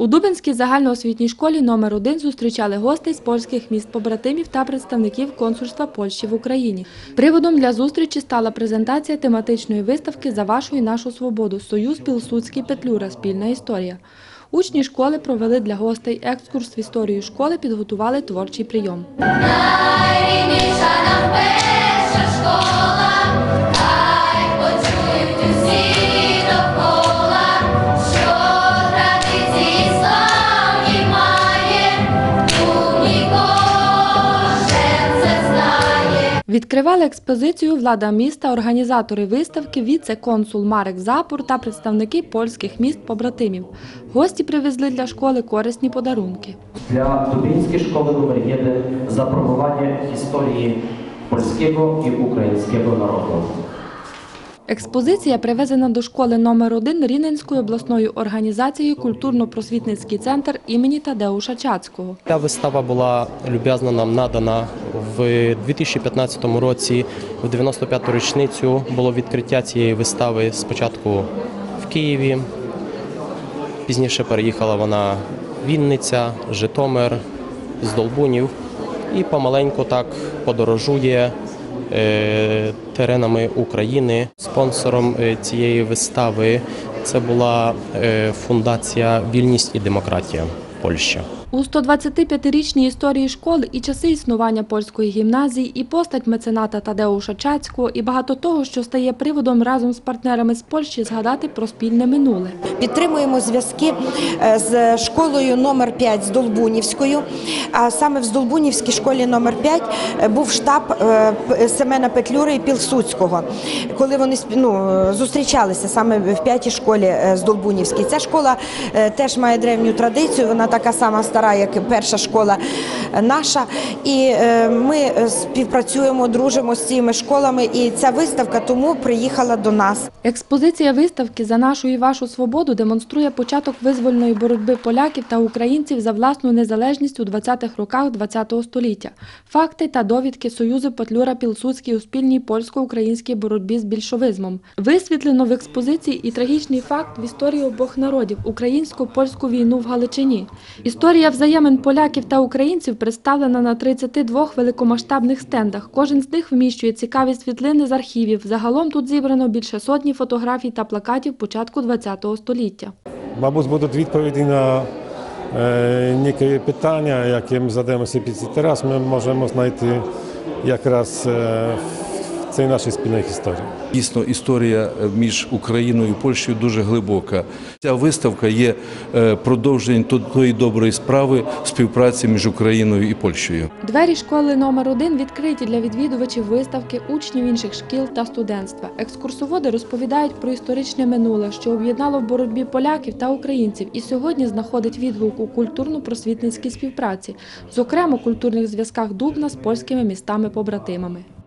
У Дубинській загальноосвітній школі номер 1 зустрічали гостей з польських міст побратимів та представників консульства Польщі в Україні. Приводом для зустрічі стала презентація тематичної виставки За вашу і нашу свободу. Союз Пілсудський Петлюра. Спільна історія. Учні школи провели для гостей екскурс в історію школи, підготували творчий прийом. Найрідніша нам перша школа, Відкривали експозицію влада міста, організатори виставки, віце-консул Марек Запур та представники польських міст побратимів. Гості привезли для школи корисні подарунки. Для Дубінської школи номер 1 запробування історії польського і українського narodu. Експозиція привезена до школи номер 1 Рівненською обласною організацією Культурно-просвітницький центр імені Тадеуша Чацького. Ця вистава була люб'язно нам надана в 2015 році. В 95-ту річницю було відкриття цієї вистави спочатку в Києві. Пізніше переїхала вона Вінниця, Житомир, з Долбунів і помаленьку так подорожує теренами України. Спонсором е, цієї вистави це була е, фундація Вільність і демократія Польща. У 125-річній історії школи і часи існування польської гімназії, і постать мецената Тадеуша Чацького, і багато того, що стає приводом разом з партнерами з Польщі згадати про спільне минуле. Підтримуємо зв'язки е, з школою номер 5 з Долбунівською. А саме в Здолбунівській школі номер 5 е, був штаб е, Семена Петлюри і Пілсудського, коли вони ну, зустрічалися саме в п'ятій школі з Долбунівській. Ця школа теж має древню традицію. Вона така сама стара, як перша школа наша. І е, ми співпрацюємо, дружимо з цими школами. І ця виставка тому приїхала до нас. Експозиція виставки за нашу і вашу свободу демонструє початок визвольної боротьби поляків та українців за власну незалежність у 20-х роках ХХ століття. Факти та довідки Союзу Петлюра Пілсудський у спільній польсько-українській боротьбі з більшовизмом. Висвітлено в експозиції і трагічний факт в історії обох народів українсько-польську війну в Галичині. Історія взаємин поляків та українців представлена на 32 великомасштабних стендах. Кожен з них вміщує цікаві світлини з архівів. Загалом тут зібрано більше сотні фотографій та плакатів початку ХХ століття. Мабуть, будуть відповіді на е, які питання, які ми задаємо собі зараз, ми можемо знайти якраз е, в цій нашій спільній історії. Дійсно, історія між Україною і Польщею дуже глибока. Ця виставка є е, продовженням тої доброї справи співпраці між Україною і Польщею. Двері школи номер 1 відкриті для відвідувачів виставки, учнів інших шкіл та студентства. Екскурсоводи розповідають про історичне минуле, що об'єднало в боротьбі поляків та українців, і сьогодні знаходить відгук у культурно-просвітницькій співпраці, зокрема культурних зв'язках Дубна з польськими містами-побратимами.